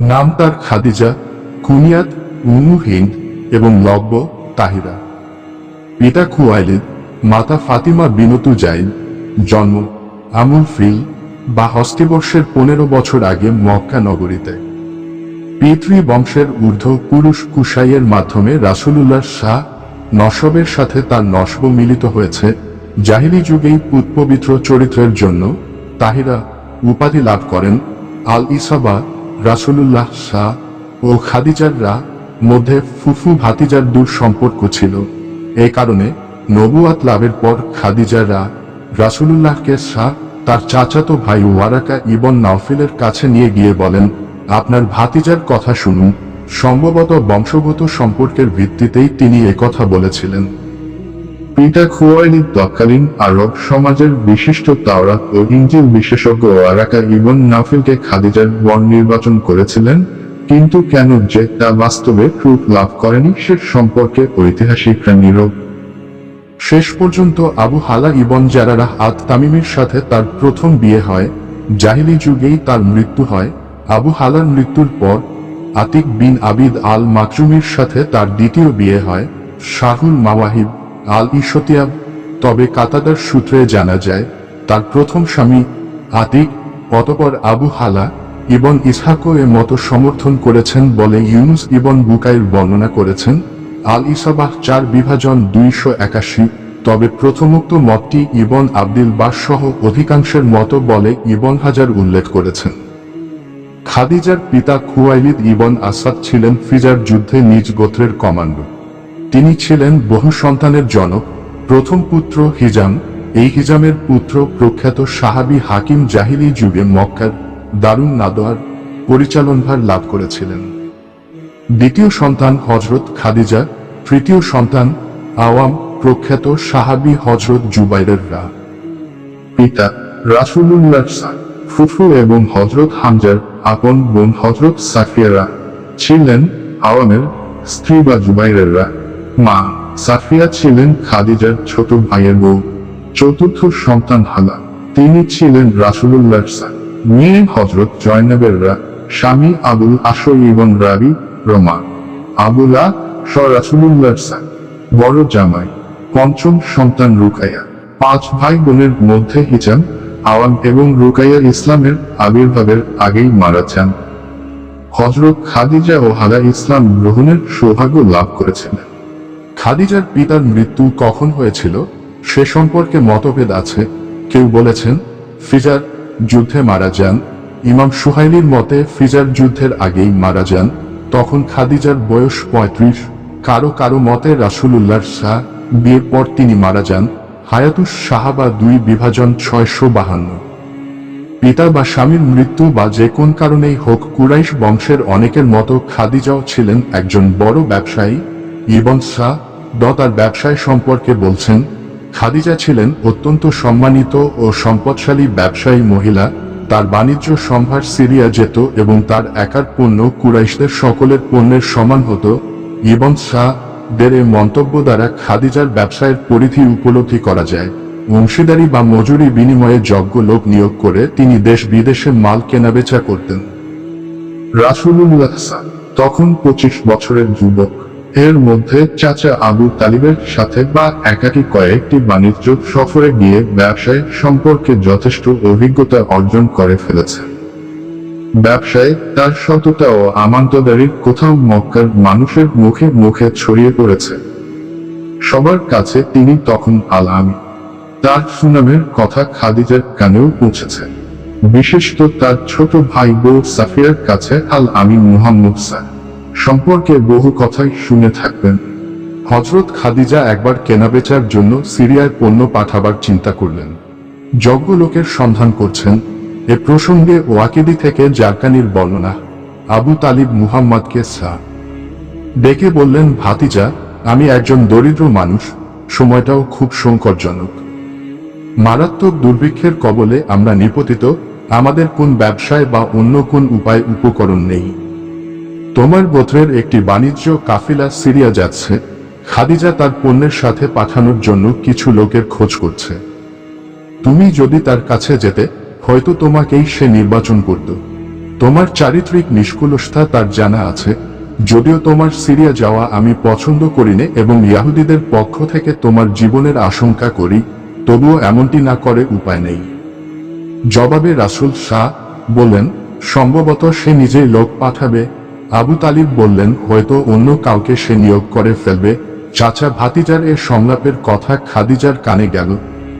নাম তার খাদিজা, কুনিয়াত উমু হিন্দ এবং লব্য তাহিরা। পিতা খুয়াইলিদ মাতা ফাতিমা বিনতু জাইদ জন্ম আমুল ফিল বা হস্তিবর্ষের পনেরো বছর আগে মক্কা নগরীতে। পিতৃ বংশের ঊর্ধ্ব পুরুষ কুশাইয়ের মাধ্যমে রাসূলুল্লাহ শাহ নসবের সাথে তার নসব মিলিত হয়েছে, জাহিলি যুগেই পুতপবিত্র চরিত্রের জন্য তাহিরা উপাধি লাভ করেন আল ইসাবা রাসূলুল্লাহ শাহ ও খাদিজাররা মধ্যে ফুফু ভাতিজার দূর সম্পর্ক ছিল। এই কারণে নবুয়াত লাভের পর খাদিজারা রাসূলুল্লাহকে শাহ, তার চাচাতো ভাই ওয়ারাকা ইবন নাওফিলের কাছে নিয়ে গিয়ে বলেন, আপনার ভাতিজার কথা শুনুন। সম্ভবত বংশগত সম্পর্কের ভিত্তিতেই তিনি একথা বলেছিলেন। পিতা খুয়াইলিদ তৎকালীন আরব সমাজের বিশিষ্ট তাওরাত ও ইঞ্জিল বিশেষজ্ঞ আরাকা ইবন নাফিলকে খাদিজার বর নির্বাচন করেছিলেন, কিন্তু কেন যে তা বাস্তবে রূপ লাভ করেনি সে সম্পর্কে ঐতিহাসিকরা নীরব শেষ পর্যন্ত আবু হালা ইবন জারারাহ আত তামিমের সাথে তার প্রথম বিয়ে হয়, জাহিলি যুগেই তার মৃত্যু হয়। আবু হালার মৃত্যুর পর আতিক বিন আবিদ আল মাকরুমির সাথে তার দ্বিতীয় বিয়ে হয়, শাহুল মাওয়াহিব। আল ইশতিয়াব তবে কাতাদার সূত্রে জানা যায়, তার প্রথম স্বামী আতিক, অতপর আবু হালা ইবন ইসহাকও এ মতো সমর্থন করেছেন বলে ইউনুস ইবন বুকাইর বর্ণনা করেছেন আল ইসাবাহ চার বিভাজন দুইশো একাশি। তবে প্রথমোক্ত মতটি ইবন আব্দুল বাস সহ অধিকাংশের মতো বলে ইবন হাজার উল্লেখ করেছেন। খাদিজার পিতা খুয়াইলিদ ইবন আসাদ ছিলেন ফিজার যুদ্ধে নিজ গোত্রের কমান্ডো। তিনি ছিলেন বহু সন্তানের জনক। প্রথম পুত্র হিজাম, এই হিজামের পুত্র প্রখ্যাত সাহাবী হাকিম জাহিলি যুগে মক্কার দারুণ নাদোয়ার পরিচালনভার লাভ করেছিলেন। দ্বিতীয় সন্তান হজরত খাদিজা, তৃতীয় সন্তান আওয়াম প্রখ্যাত সাহাবী হজরত জুবাইরের রা। পিতা রাসূলুল্লাহ ফুফু এবং হজরত হামজার আপন বোন হজরত সাফিয়ারা ছিলেন আওয়ামের স্ত্রী বা জুবাইরেররা মা, সাফিয়া ছিলেন খাদিজার ছোট ভাইয়ের বউ, চতুর্থ সন্তান হালা। তিনি ছিলেন রাসূলুল্লাহ মেয়ে হজরত জয়নবেররা, স্বামী আবুল আসর ইবন রাবি, রমা। আবুলা স সাহ বড় জামাই, পঞ্চম সন্তান রুকাইয়া। পাঁচ ভাই বোনের মধ্যে হিজাম, আওয়াম এবং রুকাইয়া ইসলামের আবির্ভাবের আগেই মারা যান। হজরত খাদিজা ও হালা ইসলাম গ্রহণের সৌভাগ্য লাভ করেছিলেন। খাদিজার পিতার মৃত্যু কখন হয়েছিল, সে সম্পর্কে মতভেদ আছে। কেউ বলেছেন, ফিজার যুদ্ধে মারা যান। ইমাম সুহাইলির মতে, ফিজার যুদ্ধের আগেই মারা যান। তখন খাদিজার বয়স পঁয়ত্রিশ। কারও কারও মতে, রাসূলুল্লাহর শাহ বিয়ের পর তিনি মারা যান। হায়াতুস সাহাবা দুই বিভাজন ছয়শো বাহান্ন। পিতা বা স্বামীর মৃত্যু বা যে কোন কারণেই হোক, কুরাইশ বংশের অনেকের মতো খাদিজাও ছিলেন একজন বড় ব্যবসায়ী ইবন শাহ দ তার ব্যবসায় সম্পর্কে বলছেন, খাদিজা ছিলেন অত্যন্ত সম্মানিত ও সম্পদশালী ব্যবসায়ী মহিলা। তার বাণিজ্য সম্ভার সিরিয়া যেত এবং তার একার পণ্য কুরাইশদের সকলের পণ্যের সমান হতো। ইবন শাহ দের এ মন্তব্য দ্বারা খাদিজার ব্যবসায়ের পরিধি উপলব্ধি করা যায়। অংশীদারি বা মজুরি বিনিময়ে যজ্ঞ লোক নিয়োগ করে তিনি দেশ বিদেশে মাল কেনাবেচা করতেন। সাহ তখন পঁচিশ বছরের যুবক। এর মধ্যে চাচা আবু তালিবের সাথে বা একাকি কয়েকটি বাণিজ্য সফরে গিয়ে ব্যবসায় সম্পর্কে যথেষ্ট অভিজ্ঞতা অর্জন করে ফেলেছে। ব্যবসায় তার সততা ও আমান্তদারির কোথাও মক্কার মানুষের মুখে মুখে ছড়িয়ে পড়েছে। সবার কাছে তিনি তখন আল আমি তার সুনামের কথা খাদিজার কানেও পৌঁছেছে। বিশেষত তার ছোট ভাই বউ সাফিয়ার কাছে আল আমি মুহাম্মদ স্যার। সম্পর্কে বহু কথাই শুনে থাকবেন। হজরত খাদিজা একবার কেনাবেচার জন্য সিরিয়ায় পণ্য পাঠাবার চিন্তা করলেন। যজ্ঞ লোকের সন্ধান করছেন। এ প্রসঙ্গে ওয়াকিদি থেকে জারকানির বর্ণনা। আবু তালিব মুহাম্মদকে সা। ডেকে বললেন, ভাতিজা, আমি একজন দরিদ্র মানুষ। সময়টাও খুব সংকটজনক। মারাত্মক দুর্ভিক্ষের কবলে আমরা নিপতিত। আমাদের কোন ব্যবসায় বা অন্য কোন উপায় উপকরণ নেই। তোমার গোত্রের একটি বাণিজ্য কাফিলা সিরিয়া যাচ্ছে। খাদিজা তার পণ্যের সাথে পাঠানোর জন্য কিছু লোকের খোঁজ করছে। তুমি যদি তার কাছে যেতে, হয়তো তোমাকেই সে নির্বাচন করত। তোমার চারিত্রিক নিষ্কুলতা তার জানা আছে। যদিও তোমার সিরিয়া যাওয়া আমি পছন্দ করি না এবং ইয়াহুদীদের পক্ষ থেকে তোমার জীবনের আশঙ্কা করি, তবুও এমনটি না করে উপায় নেই। জবাবে রাসূল শাহ বলেন সম্ভবত সে নিজেই লোক পাঠাবে আবু তালিব বললেন, হয়তো অন্য কাউকে সে নিয়োগ করে ফেলবে। চাচা ভাতিজার এ সংলাপের কথা খাদিজার কানে গেল।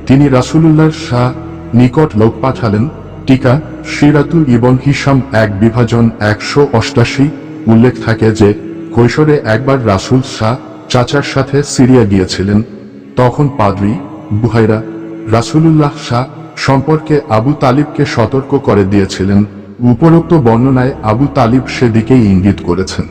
তিনি রাসূলুল্লাহর শাহ নিকট লোক পাঠালেন, টিকা, সিরাতুল ইবন হিসাম এক বিভাজন একশো অষ্টাশি। উল্লেখ থাকে যে, কৈশোরে একবার রাসূল শাহ চাচার সাথে সিরিয়া গিয়েছিলেন। তখন পাদ্রী, বুহাইরা, রাসূলুল্লাহ শাহ সম্পর্কে আবু তালিবকে সতর্ক করে দিয়েছিলেন। উপরোক্ত বর্ণনায় আবু তালিব সেদিকেই ইঙ্গিত করেছেন।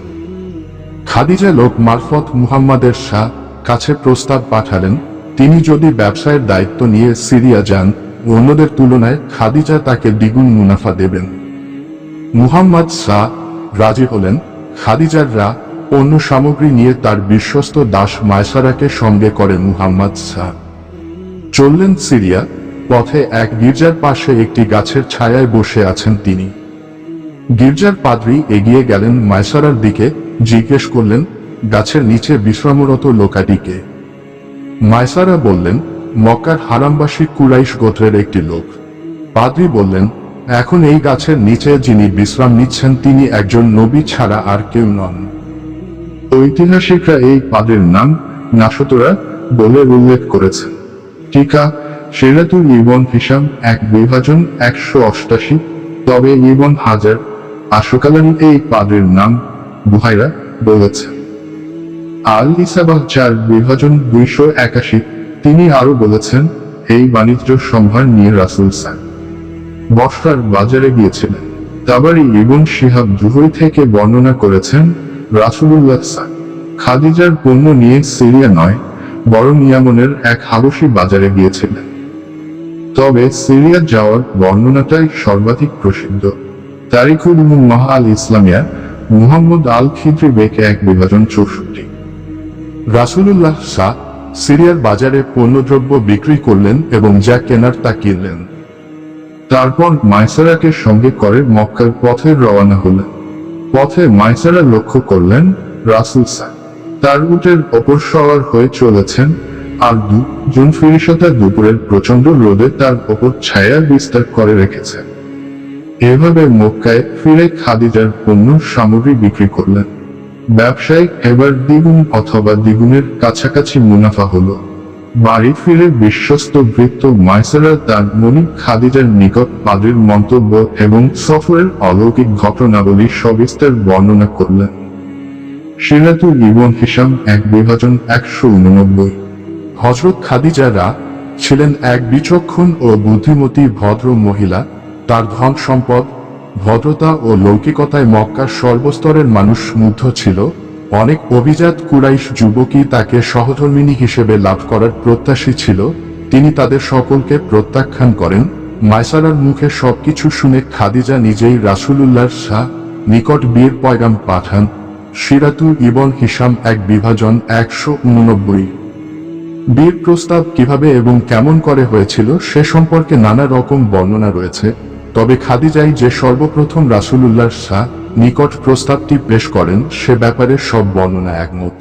খাদিজা লোক মারফত মুহাম্মাদের শাহ কাছে প্রস্তাব পাঠালেন, তিনি যদি ব্যবসায়ের দায়িত্ব নিয়ে সিরিয়া যান, অন্যদের তুলনায় খাদিজা তাকে দ্বিগুণ মুনাফা দেবেন। মুহাম্মদ শাহ রাজি হলেন, খাদিজার রা অন্য সামগ্রী নিয়ে তার বিশ্বস্ত দাস মায়সারাকে সঙ্গে করে মুহাম্মদ শাহ। চললেন সিরিয়া পথে এক গির্জার পাশে একটি গাছের ছায়ায় বসে আছেন তিনি। গির্জার পাদ্রী এগিয়ে গেলেন মায়সারার দিকে, জিজ্ঞেস করলেন, গাছের নিচে বিশ্রামরত লোকাটিকে। মায়সারা বললেন, মক্কার হারামবাসী কুরাইশ গোত্রের একটি লোক। পাদ্রী বললেন, এখন এই গাছের নিচে যিনি বিশ্রাম নিচ্ছেন তিনি একজন নবী ছাড়া আর কেউ নন। ঐতিহাসিকরা এই পাদের নাম নাসতরা বলে উল্লেখ করেছেন। টিকা সিরাতুল ইবন হিসাম এক বিভাজন একশো অষ্টাশি, তবে ইবন হাজার। আশোকালানি এই পাদের নাম বুহাইরা বলেছেন আল ইসাবাহ চার বিভাজন দুইশো একাশি, তিনি আরও বলেছেন, এই বাণিজ্য সম্ভার নিয়ে রাসুল সান বর্ষার বাজারে গিয়েছিলেন। তাবারি ইবন শিহাব জুহরি থেকে বর্ণনা করেছেন, রাসুলুল্লাহ সান খাদিজার পণ্য নিয়ে সিরিয়া নয়, বরং ইয়ামনের এক হাবসি বাজারে গিয়েছিলেন। তবে সিরিয়া যাওয়ার বর্ণনাটাই সর্বাধিক প্রসিদ্ধ। তারিকুল মাহা আল ইসলামিয়া মুহাম্মদ আল খিদ্রি বেকে এক বিভাজন চৌষট্টি। রাসূলুল্লাহ শাহ সিরিয়ার বাজারে পণ্যদ্রব্য বিক্রি করলেন এবং যা কেনার তা কিনলেন। তারপর মাইসারাকে সঙ্গে করে মক্কার পথে রওনা হলেন। পথে মাইসারা লক্ষ্য করলেন রাসুল সাহ তার উটের ওপর সওয়ার হয়ে চলেছেন আর দুজন ফিরিসতা দুপুরের প্রচণ্ড রোদে তার ওপর ছায়া বিস্তার করে রেখেছে। এভাবে মক্কায় ফিরে খাদিজার পণ্য সামগ্রী বিক্রি করলেন। ব্যবসায়িক এবার দ্বিগুণ অথবা দ্বিগুণের কাছাকাছি মুনাফা হলো। বাড়ি ফিরে বিশ্বস্ত বৃত্ত মাইসারা তার মনিক খাদিজার নিকট পাদ্রির মন্তব্য এবং সফরের অলৌকিক ঘটনাবলী সবিস্তার বর্ণনা করলেন। সিরাতুল ইবন হিসাম এক বিভাজন একশো উননব্বই। হজরত খাদিজারা ছিলেন এক বিচক্ষণ ও বুদ্ধিমতী ভদ্র মহিলা। তার ধন সম্পদ, ভদ্রতা ও লৌকিকতায় মক্কার সর্বস্তরের মানুষ মুগ্ধ ছিল। অনেক অভিজাত কুরাইশ যুবকই তাকে সহধর্মিনী হিসেবে লাভ করার প্রত্যাশী ছিল। তিনি তাদের সকলকে প্রত্যাখ্যান করেন। মায়সারার মুখে সবকিছু শুনে খাদিজা নিজেই রাসূলুল্লাহর শাহ নিকট বীর পয়গাম পাঠান। সিরাতুল ইবন হিসাম এক বিভাজন একশো উননব্বই। বিয়ের প্রস্তাব কীভাবে এবং কেমন করে হয়েছিল সে সম্পর্কে নানা রকম বর্ণনা রয়েছে, তবে খাদিজাই যে সর্বপ্রথম রাসূলুল্লাহ শাহ নিকট প্রস্তাবটি পেশ করেন, সে ব্যাপারে সব বর্ণনা একমত।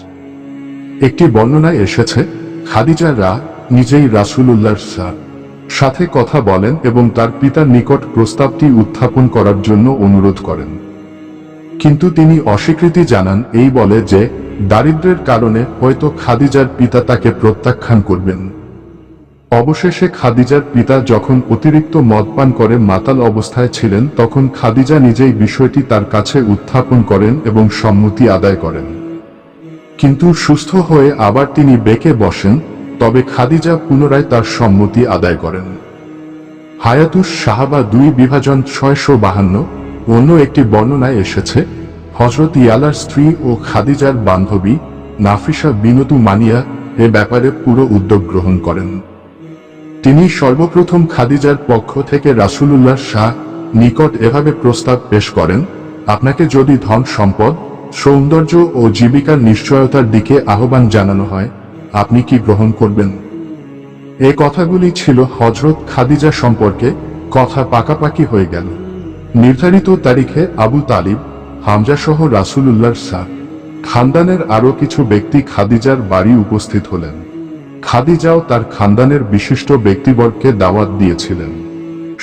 একটি বর্ণনায় এসেছে, খাদিজা রা নিজেই রাসূলুল্লাহর শাহ, সাথে কথা বলেন এবং তার পিতার নিকট প্রস্তাবটি উত্থাপন করার জন্য অনুরোধ করেন। কিন্তু তিনি অস্বীকৃতি জানান এই বলে যে দারিদ্র্যের কারণে হয়তো খাদিজার পিতা তাকে প্রত্যাখ্যান করবেন। অবশেষে খাদিজার পিতা যখন অতিরিক্ত মদ পান করে মাতাল অবস্থায় ছিলেন, তখন খাদিজা নিজেই বিষয়টি তার কাছে উত্থাপন করেন এবং সম্মতি আদায় করেন। কিন্তু সুস্থ হয়ে আবার তিনি বেঁকে বসেন, তবে খাদিজা পুনরায় তার সম্মতি আদায় করেন। হায়াতুস সাহাবা দুই বিভাজন ছয়শো বাহান্ন, অন্য একটি বর্ণনায় এসেছে হজরত ইয়ালার স্ত্রী ও খাদিজার বান্ধবী নাফিসা বিনতু মানিয়া এ ব্যাপারে পুরো উদ্যোগ গ্রহণ করেন। তিনি সর্বপ্রথম খাদিজার পক্ষ থেকে রাসূলুল্লাহ শাহ নিকট এভাবে প্রস্তাব পেশ করেন, আপনাকে যদি ধন সম্পদ, সৌন্দর্য ও জীবিকার নিশ্চয়তার দিকে আহ্বান জানানো হয়, আপনি কি গ্রহণ করবেন? এ কথাগুলি ছিল হজরত খাদিজা সম্পর্কে কথা পাকাপাকি হয়ে গেল। নির্ধারিত তারিখে আবু তালিব হামজা সহ রাসুলুল্লাহর শাহ খানদানের আরও কিছু ব্যক্তি খাদিজার বাড়ি উপস্থিত হলেন। খাদিজাও তার খানদানের বিশিষ্ট ব্যক্তিবর্গকে দাওয়াত দিয়েছিলেন।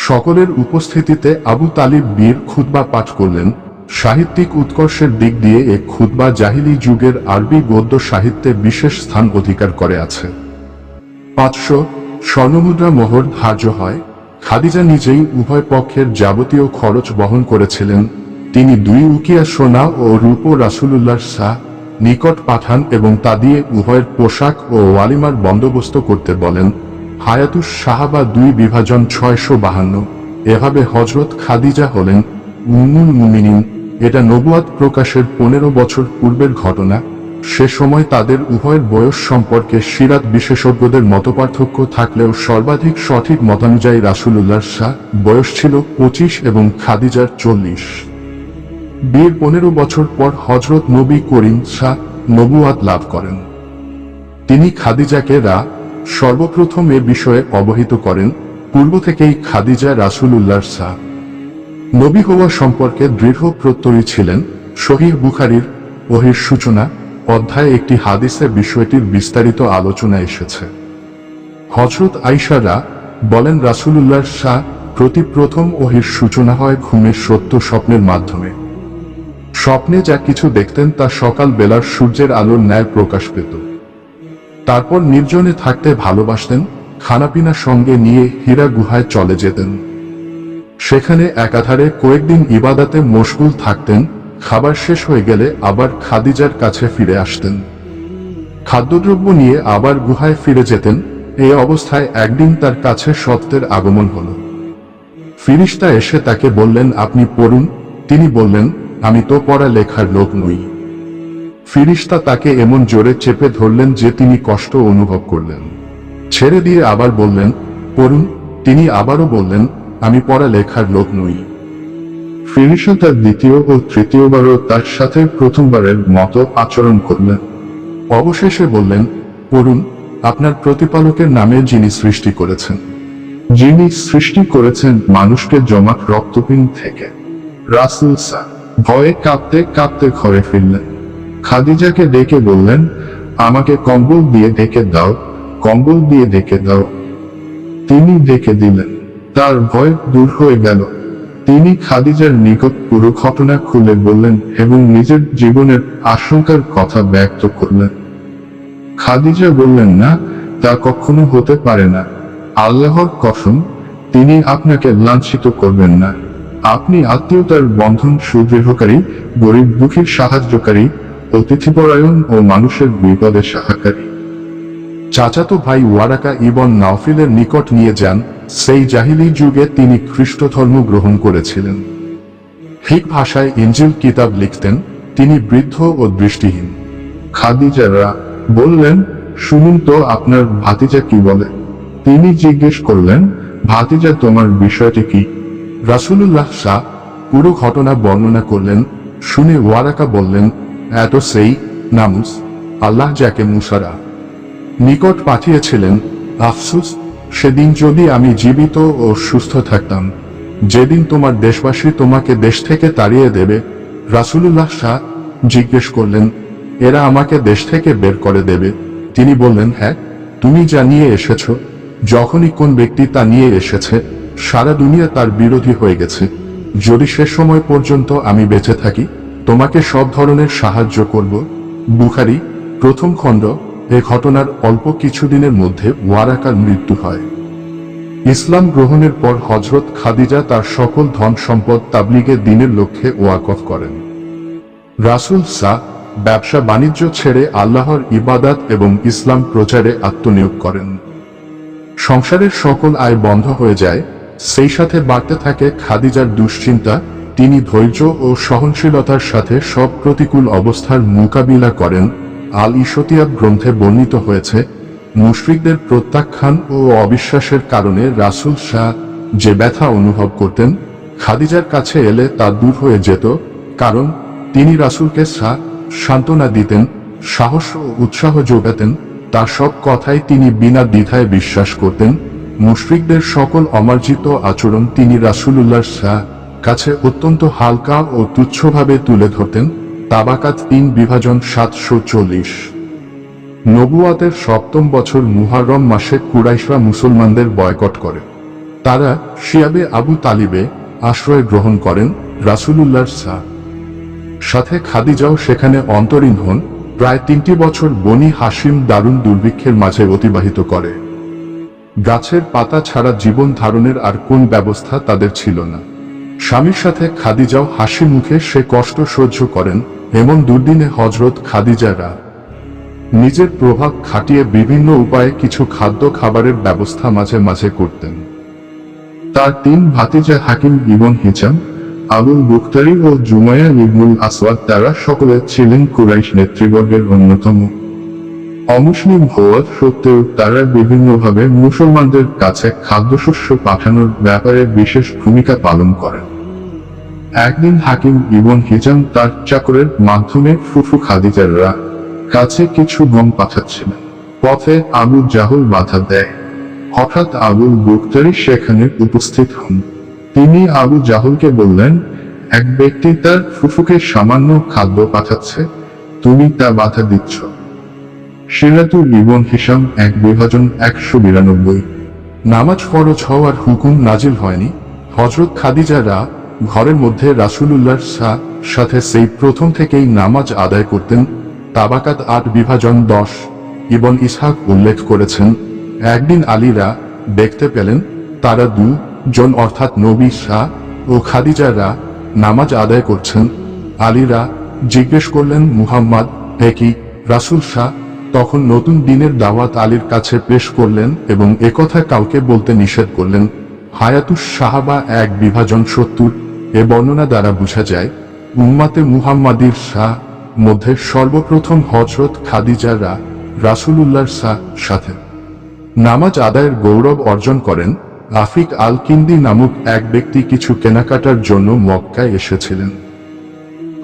সকলের উপস্থিতিতে আবু তালিব বীর খুতবা পাঠ করলেন। সাহিত্যিক উৎকর্ষের দিক দিয়ে এ খুতবা জাহিলি যুগের আরবি গদ্য সাহিত্যে বিশেষ স্থান অধিকার করে আছে। পাঁচশো স্বর্ণমুদ্রা মোহর ধার্য হয়। খাদিজা নিজেই উভয় পক্ষের যাবতীয় খরচ বহন করেছিলেন। তিনি দুই উকিয়া সোনা ও রূপ রাসুলুল্লাহ শাহ নিকট পাঠান এবং তা দিয়ে উভয়ের পোশাক ও ওয়ালিমার বন্দোবস্ত করতে বলেন, হায়াতুস সাহাবা দুই বিভাজন ছয়শো বাহান্ন। এভাবে হজরত খাদিজা হলেন উম্মুল মুমিনিন। এটা নবুয়াদ প্রকাশের পনেরো বছর পূর্বের ঘটনা। সে সময় তাদের উভয়ের বয়স সম্পর্কে সিরাত বিশেষজ্ঞদের মতপার্থক্য থাকলেও সর্বাধিক সঠিক মতানুযায়ী রাসুলুল্লাহ শাহ বয়স ছিল পঁচিশ এবং খাদিজার চল্লিশ। বিয়ের পনেরো বছর পর হজরত নবী করিম শাহ নবুয়াত লাভ করেন। তিনি খাদিজাকে রা সর্বপ্রথম এ বিষয়ে অবহিত করেন, পূর্ব থেকেই খাদিজা রাসুলুল্লাহ শাহ। নবী হওয়া সম্পর্কে দৃঢ় প্রত্যয়ী ছিলেন শহীদ বুখারির ওহির সূচনা, অধ্যায়ে একটি হাদিসে বিষয়টির বিস্তারিত আলোচনা এসেছে। হজরত আইসারা বলেন রাসুলুল্লাহ শাহ প্রতি প্রথম ওহির সূচনা হয় ঘুমের সত্য স্বপ্নের মাধ্যমে। স্বপ্নে যা কিছু দেখতেন তা সকাল বেলার সূর্যের আলোর ন্যায় প্রকাশ পেত। তারপর নির্জনে থাকতে ভালোবাসতেন খানাপিনা সঙ্গে নিয়ে হীরা গুহায় চলে যেতেন। সেখানে একাধারে কয়েকদিন ইবাদাতে মশগুল থাকতেন, খাবার শেষ হয়ে গেলে আবার খাদিজার কাছে ফিরে আসতেন। খাদ্যদ্রব্য নিয়ে আবার গুহায় ফিরে যেতেন এই অবস্থায় একদিন তার কাছে সত্যের আগমন হল। ফিরিস্তা এসে তাকে বললেন, আপনি পড়ুন। তিনি বললেন আমি তো পড়া লেখার লোক নই। ফিরিস্তা তাকে এমন জোরে চেপে ধরলেন যে তিনি কষ্ট অনুভব করলেন। ছেড়ে দিয়ে আবার বললেন, পড়ুন। তিনি আবারও বললেন, আমি পড়া লেখার লোক নই। ফিরিসা তার দ্বিতীয় ও তৃতীয়বারও তার সাথে প্রথমবারের মতো আচরণ করলেন। অবশেষে বললেন, পড়ুন, আপনার প্রতিপালকের নামে যিনি সৃষ্টি করেছেন। যিনি সৃষ্টি করেছেন মানুষকে জমাট রক্তপিণ্ড থেকে। রাসুল সা ভয়ে কাঁপতে কাঁপতে ঘরে ফিরলেন। খাদিজাকে ডেকে বললেন, আমাকে কম্বল দিয়ে ডেকে দাও, কম্বল দিয়ে ডেকে দাও। তিনি ডেকে দিলেন। তার ভয় দূর হয়ে গেল। তিনি খাদিজার নিকট পুরো ঘটনা খুলে বললেন এবং নিজের জীবনের আশঙ্কার কথা ব্যক্ত করলেন। খাদিজা বললেন, না, তা কখনো হতে পারে না। আল্লাহর কসম, তিনি আপনাকে লাঞ্ছিত করবেন না। আপনি আত্মীয়তার বন্ধন সুদৃঢ়কারী, গরিব দুঃখীর সাহায্যকারী, অতিথিপরায়ণ ও মানুষের বিপদে সাহায্যকারী। চাচাতো ভাই ওয়ারাকা ইবন নাওফিলের নিকট নিয়ে যান, সেই জাহিলি যুগে তিনি খ্রিস্ট ধর্ম গ্রহণ করেছিলেন। ঠিক ভাষায় ইঞ্জিল কিতাব লিখতেন, তিনি বৃদ্ধ ও দৃষ্টিহীন। খাদিজারা বললেন, শুনুন তো, আপনার ভাতিজা কি বলে? তিনি জিজ্ঞেস করলেন, ভাতিজা, তোমার বিষয়টি কি? রাসুলুল্লাহ শাহ পুরো ঘটনা বর্ণনা করলেন, শুনে ওয়ারাকা বললেন, এত সেই নামুস, আল্লাহ যাকে মুসারা নিকট পাঠিয়েছিলেন, আফসুস, সেদিন যদি আমি জীবিত ও সুস্থ থাকতাম, যেদিন তোমার দেশবাসী তোমাকে দেশ থেকে তাড়িয়ে দেবে, রাসুলুল্লাহ শাহ জিজ্ঞেস করলেন, এরা আমাকে দেশ থেকে বের করে দেবে? তিনি বললেন হ্যাঁ তুমি যা নিয়ে এসেছ, যখনই কোন ব্যক্তি তা নিয়ে এসেছে সারা দুনিয়া তার বিরোধী হয়ে গেছে। যদি সে সময় পর্যন্ত আমি বেঁচে থাকি, তোমাকে সব ধরনের সাহায্য করব। বুখারি, প্রথম খণ্ড, এ ঘটনার অল্প কিছুদিনের মধ্যে ওয়ারাকার মৃত্যু হয়। ইসলাম গ্রহণের পর হজরত খাদিজা তার সকল ধন সম্পদ তাবলিগের দিনের লক্ষ্যে ওয়াকফ করেন। রাসুল সা ব্যবসা বাণিজ্য ছেড়ে আল্লাহর ইবাদাত এবং ইসলাম প্রচারে আত্মনিয়োগ করেন। সংসারের সকল আয় বন্ধ হয়ে যায় সেই সাথে বাড়তে থাকে খাদিজার দুশ্চিন্তা, তিনি ধৈর্য ও সহনশীলতার সাথে সব প্রতিকূল অবস্থার মোকাবিলা করেন। আল ইশতিয়াব গ্রন্থে বর্ণিত হয়েছে, মুশরিকদের প্রত্যাখ্যান ও অবিশ্বাসের কারণে রাসুল শাহ যে ব্যথা অনুভব করতেন, খাদিজার কাছে এলে তা দূর হয়ে যেত, কারণ তিনি রাসুলকে শাহ সান্ত্বনা দিতেন, সাহস ও উৎসাহ যোগাতেন, তার সব কথাই তিনি বিনা দ্বিধায় বিশ্বাস করতেন। মুশরিকদের সকল অমার্জিত আচরণ তিনি রাসুলুল্লাহ শাহ কাছে অত্যন্ত হালকা ও তুচ্ছভাবে তুলে ধরতেন। তাবাকাত তিন বিভাজন সাতশো চল্লিশ। নবুয়াতের সপ্তম বছর মুহারম মাসে কুরাইশরা মুসলমানদের বয়কট করে। তারা শিয়াবে আবু তালিবে আশ্রয় গ্রহণ করেন রাসূলুল্লাহর শাহ। সাথে খাদিজাও সেখানে অন্তরীণ হন। প্রায় তিনটি বছর বনি হাসিম দারুণ দুর্ভিক্ষের মাঝে অতিবাহিত করে। গাছের পাতা ছাড়া জীবন ধারণের আর কোন ব্যবস্থা তাদের ছিল না। স্বামীর সাথে খাদিজাও হাসি মুখে সে কষ্ট সহ্য করেন, এমন দুর্দিনে হজরত খাদিজারা নিজের প্রভাব খাটিয়ে বিভিন্ন উপায়ে কিছু খাদ্য খাবারের ব্যবস্থা মাঝে মাঝে করতেন। তার তিন ভাতিজা হাকিম ইবন হিচাম, আবুল বুখতারি ও জুমায়া ইবনুল আসওয়াদ তারা সকলে ছিলেন কুরাইশ নেতৃবর্গের অন্যতম অমুসলিম হওয়া সত্ত্বেও তারা বিভিন্নভাবে মুসলমানদের কাছে খাদ্যশস্য পাঠানোর ব্যাপারে বিশেষ ভূমিকা পালন করেন। একদিন হাকিম ইবন হিজাম তার চাকরের মাধ্যমে ফুফু খাদিজাররা কাছে কিছু গম পাঠাচ্ছিলেন। পথে আবু জাহুল বাধা দেয়। হঠাৎ আবুল বুখতারি সেখানে উপস্থিত হন। তিনি আবু জাহুলকে বললেন, এক ব্যক্তি তার ফুফুকে সামান্য খাদ্য পাঠাচ্ছে, তুমি তা বাধা দিচ্ছ। সিরাতুল ইবন হিসাম এক বিভাজন একশো বিরানব্বই। নামাজ ফরজ হওয়ার হুকুম নাজিল হয়নি। হজরত খাদিজারা ঘরের মধ্যে রাসূলুল্লাহর শাহ সাথে সেই প্রথম থেকেই নামাজ আদায় করতেন। তাবাকাত আট বিভাজন দশ। ইবন ইসহাক উল্লেখ করেছেন, একদিন আলীরা দেখতে পেলেন, তারা দু জন অর্থাৎ নবী শাহ ও খাদিজারা নামাজ আদায় করছেন। আলীরা জিজ্ঞেস করলেন, মুহাম্মদ, হে কি? রাসূল শাহ তখন নতুন দিনের দাওয়াত আলীর কাছে পেশ করলেন এবং একথা কাউকে বলতে নিষেধ করলেন। হায়াতুস সাহাবা এক বিভাজন সত্তর এ বর্ণনা দ্বারা বোঝা যায়, উম্মাতে মুহাম্মাদির শাহ মধ্যে সর্বপ্রথম হজরত খাদিজারা রাসূলুল্লাহর শাহ সাথে। নামাজ আদায়ের গৌরব অর্জন করেন, আফিক আল কিন্দি নামক এক ব্যক্তি কিছু কেনাকাটার জন্য মক্কায় এসেছিলেন।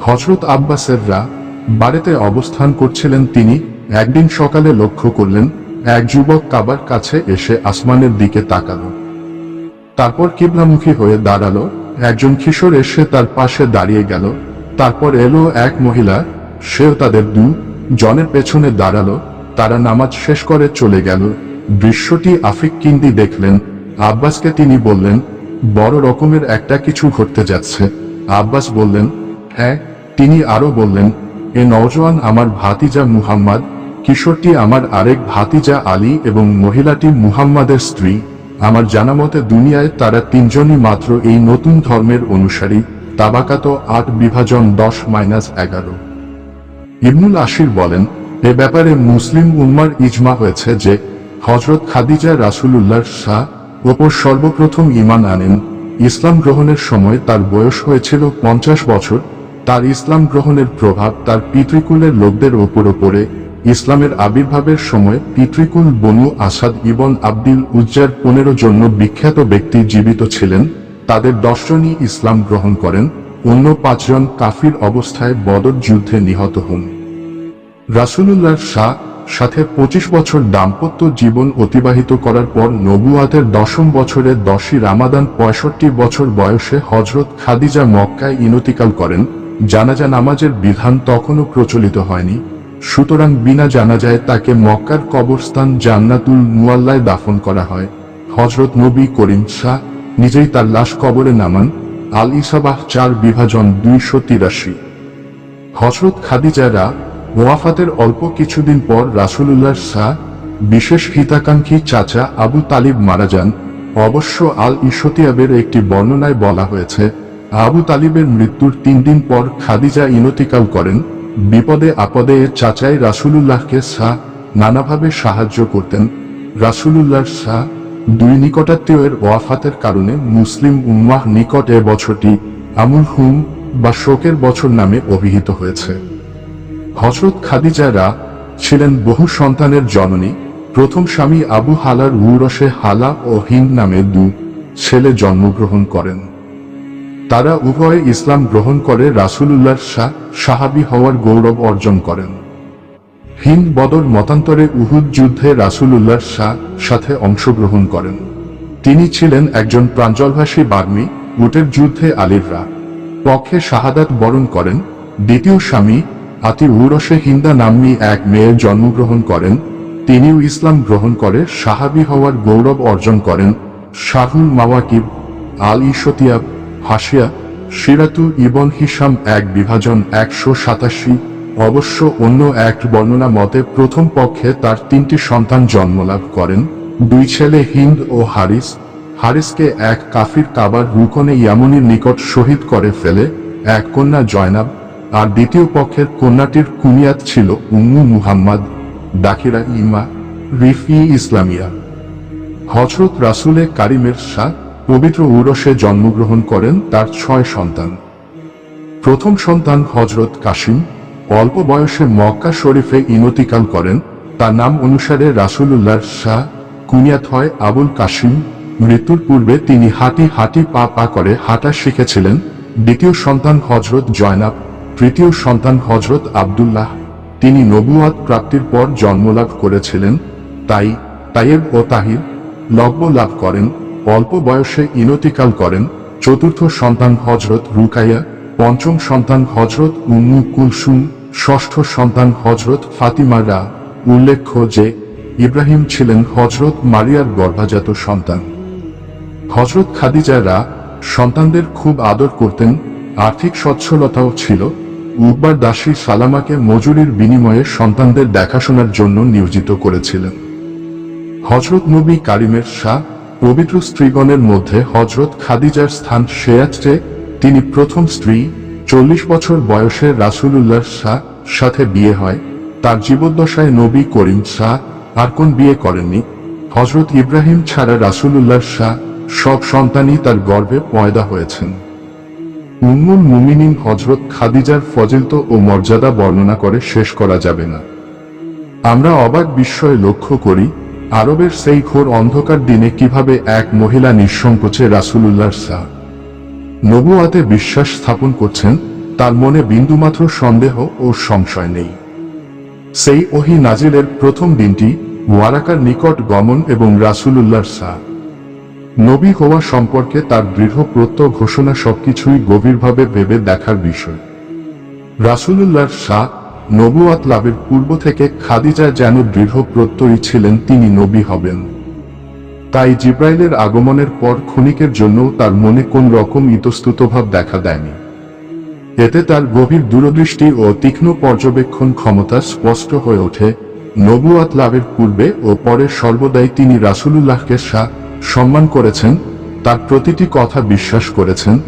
হজরত আব্বাসেররা বাড়িতে অবস্থান করছিলেন তিনি একদিন সকালে লক্ষ্য করলেন, এক যুবক কাবার কাছে এসে আসমানের দিকে তাকালো। তারপর কিবলামুখী হয়ে দাঁড়াল। একজন কিশোর এসে তার পাশে দাঁড়িয়ে গেল। তারপর এলো এক মহিলা। সেও তাদের দু, জনের পেছনে দাঁড়াল। তারা নামাজ শেষ করে চলে গেল। দৃশ্যটি আফিক কিন্দি দেখলেন। আব্বাসকে তিনি বললেন, বড় রকমের একটা কিছু ঘটতে যাচ্ছে। আব্বাস বললেন হ্যাঁ। তিনি আরও বললেন, এ নওজোয়ান আমার ভাতিজা মুহাম্মদ। কিশোরটি আমার আরেক ভাতিজা আলী এবং মহিলাটি মুহাম্মাদের স্ত্রী। আমার জানা মতে দুনিয়ায় তারা তিনজনই মাত্র এই নতুন ধর্মের অনুসারী, তাবাকাত আট বিভাজন দশ মাইনাস এগারো। ইবনুল আশির বলেন, এ ব্যাপারে মুসলিম উম্মার ইজমা হয়েছে যে হজরত খাদিজা রাসূলুল্লাহর শাহ ওপর সর্বপ্রথম ঈমান আনেন। ইসলাম গ্রহণের সময় তার বয়স হয়েছিল পঞ্চাশ বছর। তার ইসলাম গ্রহণের প্রভাব তার পিতৃকুলের লোকদের ওপর পড়ে। ইসলামের আবির্ভাবের সময় পিতৃকুল বনু আসাদ ইবন আব্দুল উজ্জার পনেরো জন্য বিখ্যাত ব্যক্তি জীবিত ছিলেন, তাদের দশজনই ইসলাম গ্রহণ করেন, অন্য পাঁচজন কাফির অবস্থায় বদর যুদ্ধে নিহত হন। রাসূলুল্লাহর শাহ সাথে পঁচিশ বছর দাম্পত্য জীবন অতিবাহিত করার পর নবুয়াতের দশম বছরে দশই রামাদান পঁয়ষট্টি বছর বয়সে হজরত খাদিজা মক্কায় ইনতিকাল করেন, জানাজা নামাজের বিধান তখনও প্রচলিত হয়নি। সুতরাং বিনা জানাজায় তাকে মক্কার কবরস্থান জান্নাতুল মুয়াল্লায় দাফন করা হয়। হজরত নবী করিম শাহ নিজেই তার লাশ কবরে নামান। আল ইসাবাহ চার বিভাজন দুইশো তিরাশি। হজরত খাদিজারা ওয়াফাতের অল্প কিছুদিন পর রাসূলুল্লাহ শাহ, বিশেষ হিতাকাঙ্ক্ষী চাচা আবু তালিব মারা যান। অবশ্য আল ইসতিয়াবের একটি বর্ণনায় বলা হয়েছে, আবু তালিবের মৃত্যুর তিন দিন পর খাদিজা ইনতিকাল করেন। বিপদে আপদে চাচাই রাসূলুল্লাহকে শাহ নানাভাবে সাহায্য করতেন। রাসূলুল্লাহর শাহ দুই নিকটাত্মীয়ের ওয়াফাতের কারণে মুসলিম উম্মাহ নিকট এ বছরটি আমুল হুম বা শোকের বছর নামে অভিহিত হয়েছে। হজরত খাদিজারা ছিলেন বহু সন্তানের জননী। প্রথম স্বামী আবু হালার উরসে হালা ও হিন্দ নামে দু ছেলে জন্মগ্রহণ করেন। তারা উভয়ে ইসলাম গ্রহণ করে রাসূলুল্লাহর শাহ সাহাবী হওয়ার গৌরব অর্জন করেন। হিন্দ বদর মতান্তরে উহুদ যুদ্ধে রাসূলুল্লাহর শাহ সাথে অংশগ্রহণ করেন। তিনি ছিলেন একজন প্রাঞ্জলভাষী বাগ্মী, উটের যুদ্ধে আলীররা। পক্ষে শাহাদাত বরণ করেন। দ্বিতীয় স্বামী, আতি উরসে হিন্দা নাম্নী এক মেয়ের জন্মগ্রহণ করেন। তিনিও ইসলাম গ্রহণ করে সাহাবি হওয়ার গৌরব অর্জন করেন। শাহুল মাওয়াকিব আল ইশতিয়াব হাসিয়া, সিরাতু ইবন হিসাম এক বিভাজন একশো সাতাশি, অবশ্য অন্য এক বর্ণনা মতে প্রথম পক্ষে তার তিনটি সন্তান জন্মলাভ করেন। দুই ছেলে হিন্দ ও হারিস, হারিসকে এক কাফির কাবার রুকনে ইয়ামুনির নিকট শহীদ করে ফেলে, এক কন্যা জয়নাব, আর দ্বিতীয় পক্ষের কন্যাটির কুনিয়াত ছিল উম্মু মুহাম্মদ দাকিরা ইমা, রিফি ইসলামিয়া। হজরত রাসুলে কারিমের শাহ পবিত্র উরসে জন্মগ্রহণ করেন তার ছয় সন্তান। প্রথম সন্তান হজরত কাশিম অল্প বয়সে মক্কা শরীফে ইনতিকাল করেন। তার নাম অনুসারে রাসুলুল্লাহ শাহ কুনিয়াত হয় আবুল কাশিম মৃত্যুর পূর্বে তিনি হাঁটি হাঁটি পা পা করে হাঁটা শিখেছিলেন। দ্বিতীয় সন্তান হজরত জয়নাব, তৃতীয় সন্তান হজরত আব্দুল্লাহ। তিনি নবুয়াত প্রাপ্তির পর জন্মলাভ করেছিলেন। তাই তাইয়েব ও তাহির লব্য লাভ করেন। অল্প বয়সে ইনতিকাল করেন চতুর্থ সন্তান হজরত রুকাইয়া, পঞ্চম সন্তান হজরত উম্মু কুলসুম, ষষ্ঠ সন্তান হজরত ফাতিমারা উল্লেখ্য যে, ইব্রাহিম ছিলেন হজরত মারিয়ার গর্ভাজাত সন্তান। হজরত খাদিজারা সন্তানদের খুব আদর করতেন, আর্থিক সচ্ছলতাও ছিল। উকবার দাসী সালামাকে মজুরির বিনিময়ে সন্তানদের দেখাশোনার জন্য নিয়োজিত করেছিলেন। হজরত নবী কারিমের শাহ পবিত্র স্ত্রীগণের মধ্যে হজরত খাদিজার স্থান শেয়াচ্ছে তিনি প্রথম স্ত্রী, চল্লিশ বছর বয়সে রাসুলুল্লাহ শাহ সাথে বিয়ে হয়। তার জীবদ্দশায় নবী করিম শাহ আর কোন বিয়ে করেননি। হজরত ইব্রাহিম ছাড়া রাসুলুল্লাহ শাহ সব সন্তানই তার গর্ভে পয়দা হয়েছেন। উম্মুল মুমিনিন হজরত খাদিজার ফজিলত ও মর্যাদা বর্ণনা করে শেষ করা যাবে না। আমরা অবাক বিস্ময়ে লক্ষ্য করি আরবের সেই ঘোর অন্ধকার দিনে কীভাবে এক মহিলা নিঃসংকোচে রাসুলুল্লাহ শাহ নবুয়াতে বিশ্বাস স্থাপন করছেন, তার মনে বিন্দুমাত্র সন্দেহ ও সংশয় নেই। সেই ওহি নাজিলের প্রথম দিনটি ওয়ারাকার নিকট গমন এবং রাসুলুল্লাহ শাহ নবী হওয়া সম্পর্কে তার দৃঢ় প্রত্যয় ঘোষণা সবকিছুই গভীরভাবে ভেবে দেখার বিষয়। রাসুলুল্লাহ শাহ নবুয়াত লাভের পূর্ব থেকে খাদিজা যেন দৃঢ় প্রত্যয়ী ছিলেন, তিনি নবী হবেন। তাই জিব্রাইলের আগমনের পর ক্ষণিকের জন্য তার মনে কোন রকম ইতস্তুতভাব দেখা দেয়নি। এতে তার গভীর দূরদৃষ্টি ও তীক্ষ্ণ পর্যবেক্ষণ ক্ষমতা স্পষ্ট হয়ে ওঠে। নবুয়াত লাভের পূর্বে ও পরে সর্বদাই তিনি রাসুলুল্লাহকে সম্মান করেছেন, তার প্রতিটি কথা বিশ্বাস করেছেন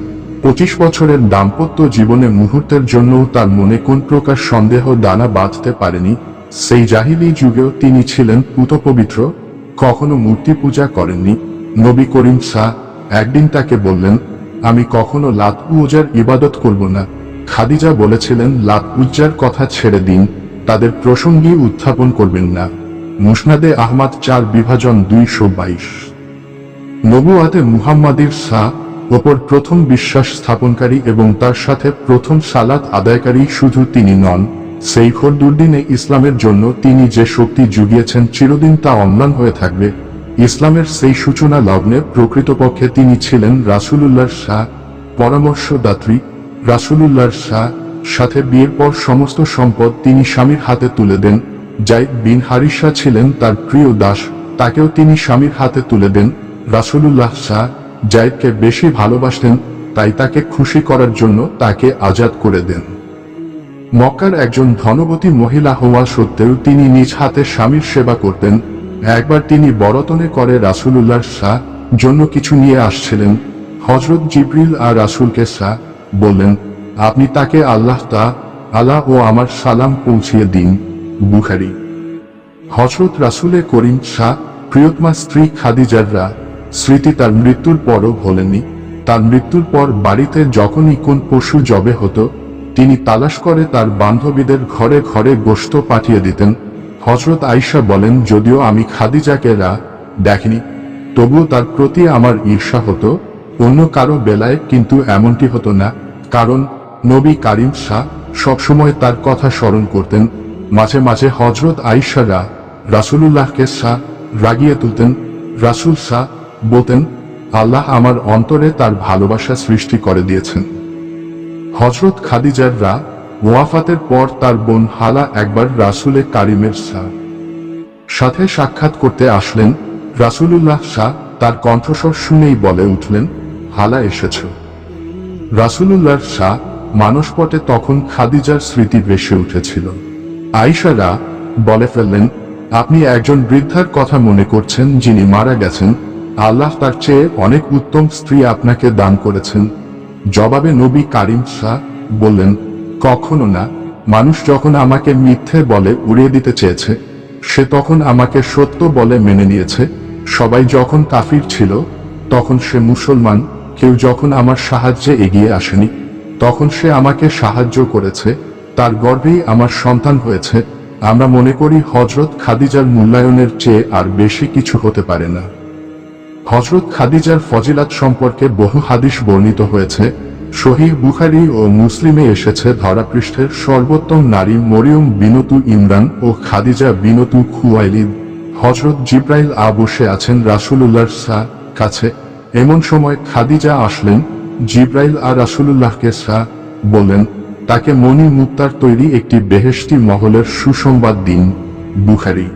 পঁচিশ বছরের দাম্পত্য জীবনে মুহূর্তের জন্য তার মনে কোন প্রকার সন্দেহ দানা বাঁধতে পারেনি, সেই জাহিলি যুগেও তিনি ছিলেন পুত পবিত্র, কখনো মূর্তি পূজা করেননি। নবী করিম শাহ একদিন তাকে বললেন, আমি কখনো লাত পূজার ইবাদত করব না। খাদিজা বলেছিলেন, লাত পূজার কথা ছেড়ে দিন, তাদের প্রসঙ্গই উত্থাপন করবেন না। মুসনাদে আহমাদ চার বিভাজন দুইশো বাইশ। নবুয়াতে মুহাম্মাদির শাহ ওপর প্রথম বিশ্বাস স্থাপনকারী এবং তার সাথে প্রথম সালাত আদায়কারী শুধু তিনি নন সেই দুর্দিনে ইসলামের জন্য তিনি যে শক্তি জুগিয়েছেন চিরদিন তা অম্লান হয়ে থাকবে। ইসলামের সেই সূচনা লগ্নে প্রকৃতপক্ষে তিনি ছিলেন রাসুলুল্লাহর শাহ, পরামর্শদাত্রী। রাসুলুল্লাহর শাহ, সাথে বিয়ের পর সমস্ত সম্পদ তিনি স্বামীর হাতে তুলে দেন। জাইদ বিন হারিসা ছিলেন তার প্রিয় দাস, তাকেও তিনি স্বামীর হাতে তুলে দেন। রাসুলুল্লাহ শাহ জাইদকে বেশি ভালোবাসতেন, তাই তাকে খুশি করার জন্য তাকে আজাদ করে দেন। মক্কার একজন ধনবতী মহিলা হওয়া সত্ত্বেও তিনি নিজ হাতে স্বামীর সেবা করতেন। একবার তিনি বরতনে করে রাসুলুল্লাহ শাহ জন্য কিছু নিয়ে আসছিলেন। হজরত জিব্রিল আর রাসুলকে শাহ বললেন, আপনি তাকে আল্লাহ তা, আল্লাহ ও আমার সালাম পৌঁছিয়ে দিন। বুখারি। হজরত রাসুলে করিম শাহ, প্রিয়তমা স্ত্রী খাদিজাররা স্মৃতি তার মৃত্যুর পরও ভোলেননি। তার মৃত্যুর পর বাড়িতে যখনই কোন পশু জবে হতো, তিনি তালাশ করে তার বান্ধবীদের ঘরে ঘরে গোশত পাঠিয়ে দিতেন। হজরত আইসা বলেন, যদিও আমি খাদিজাকে রা দেখিনি, তবুও তার প্রতি আমার ঈর্ষা হতো। অন্য কারও বেলায় কিন্তু এমনটি হতো না, কারণ নবী কারিম শাহ সবসময় তার কথা স্মরণ করতেন। মাঝে মাঝে হজরত আইসারা রাসুলুল্লাহকে শাহ রাগিয়ে তুলতেন। রাসুল শাহ বলতেন, আল্লাহ আমার অন্তরে তার ভালোবাসা সৃষ্টি করে দিয়েছেন। হজরত খাদিজার রা ওয়াফাতের পর তার বোন হালা একবার রাসুলে কারিমের শাহ সাথে সাক্ষাৎ করতে আসলেন। রাসুলুল্লাহ শাহ তার কণ্ঠস্বর শুনেই বলে উঠলেন, হালা এসেছ। রাসুলুল্লাহ শাহ মানসপটে তখন খাদিজার স্মৃতি ভেসে উঠেছিল। আইসারা বলে ফেললেন, আপনি একজন বৃদ্ধার কথা মনে করছেন যিনি মারা গেছেন আল্লাহ তার চেয়ে অনেক উত্তম স্ত্রী আপনাকে দান করেছেন। জবাবে নবী কারিম শাহ বললেন, কখনো না। মানুষ যখন আমাকে মিথ্যে বলে উড়িয়ে দিতে চেয়েছে, সে তখন আমাকে সত্য বলে মেনে নিয়েছে। সবাই যখন কাফির ছিল, তখন সে মুসলমান। কেউ যখন আমার সাহায্যে এগিয়ে আসেনি, তখন সে আমাকে সাহায্য করেছে। তার গর্ভেই আমার সন্তান হয়েছে। আমরা মনে করি হজরত খাদিজার মূল্যায়নের চেয়ে আর বেশি কিছু হতে পারে না। হজরত খাদিজার ফজিলাত সম্পর্কে বহু হাদিস বর্ণিত হয়েছে। শহীদ বুখারি ও মুসলিমে এসেছে ধরাপৃষ্ঠের সর্বোত্তম নারী মরিয়ম বিনতু ইমরান ও খাদিজা বিনতু খুয়াইলিদ হজরত জিব্রাইল আ বসে আছেন রাসুলুল্লাহর সা কাছে। এমন সময় খাদিজা আসলেন, জিব্রাইল আর রাসুলুল্লাহকে সা বললেন, তাকে মনি মুক্তার তৈরি একটি বেহেশতি মহলের সুসংবাদ দিন। বুখারি।